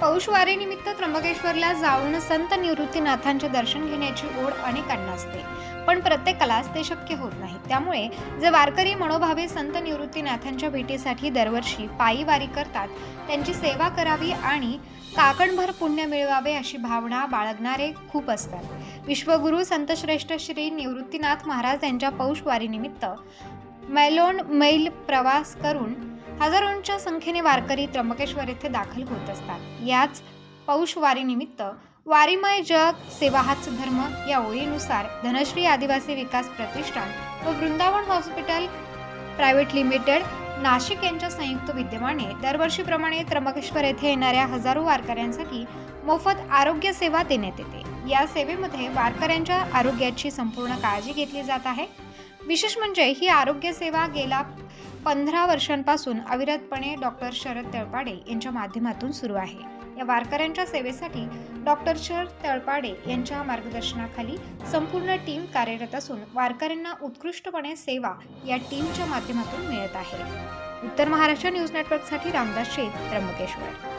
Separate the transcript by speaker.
Speaker 1: पौषवारीनिमित्त त्र्यंबकेश्वरला जाऊन संत निवृत्तीनाथांचे दर्शन घेण्याची ओढ अनेकांना असते. पण प्रत्येकालाच ते शक्य होत नाही. त्यामुळे जे वारकरी मनोभावे संत निवृत्तीनाथांच्या भेटीसाठी दरवर्षी पायी वारी करतात त्यांची सेवा करावी आणि काकणभर पुण्य मिळवावे अशी भावना बाळगणारे खूप असतात. विश्वगुरू संतश्रेष्ठ श्री निवृत्तीनाथ महाराज यांच्या पौषवारीनिमित्त मैलोन मैल प्रवास करून हजारोंच्या संख्येने वारकरी त्र्यंबकेश्वर येथे दाखल होत असतात. याच पौष वारीनिमित्त वारीमय जग सेवा हाच धर्म या ओळीनुसार धनश्री आदिवासी विकास प्रतिष्ठान व Vrindavan hospital private limited Nashik यांच्या संयुक्त विद्यमाने दरवर्षीप्रमाणे त्र्यंबकेश्वर येथे येणाऱ्या हजारो वारकऱ्यांसाठी मोफत आरोग्य सेवा देण्यात येते. या सेवेमध्ये वारकऱ्यांच्या आरोग्याची संपूर्ण काळजी घेतली जात आहे. विशेष म्हणजे ही आरोग्य सेवा गेल्या पंधरा वर्षांपासून अविरतपणे डॉक्टर शरद तळपाडे यांच्या माध्यमातून सुरू आहे. या वारकऱ्यांच्या सेवेसाठी डॉक्टर शरद तळपाडे यांच्या मार्गदर्शनाखाली संपूर्ण टीम कार्यरत असून वारकऱ्यांना उत्कृष्टपणे सेवा या टीमच्या माध्यमातून मिळत आहे. उत्तर महाराष्ट्र न्यूज नेटवर्कसाठी रामदास शेत त्र्यंबकेश्वर.